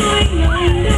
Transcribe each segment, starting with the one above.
my mind.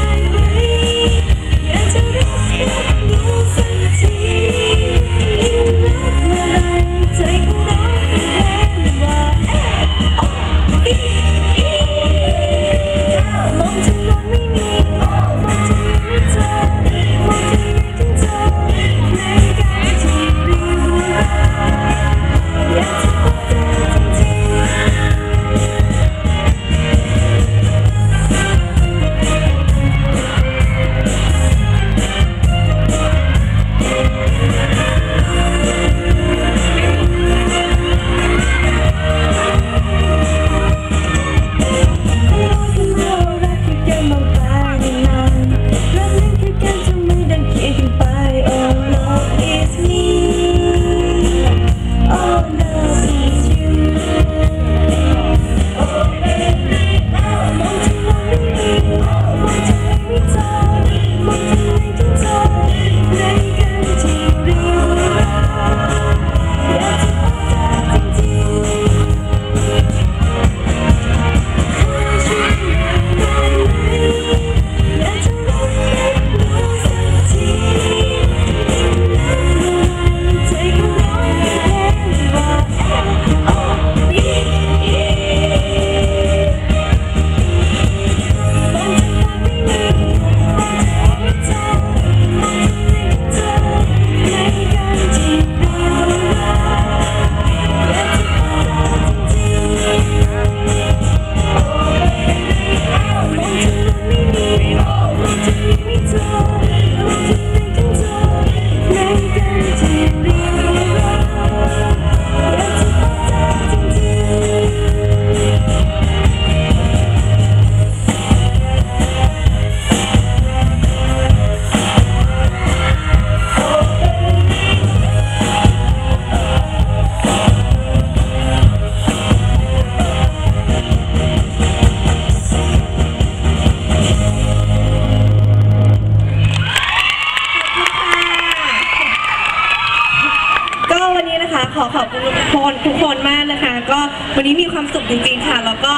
ขอขอบคุณทุกคนทุกคนมากนะคะ ก็วันนี้มีความสุขจริงๆค่ะ แล้วก็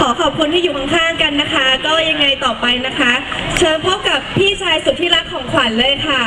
ขอขอบคุณที่อยู่ข้างๆกันนะคะ ก็ยังไงต่อไปนะคะ เชิญพบกับพี่ชายสุดที่รักของขวัญเลยค่ะ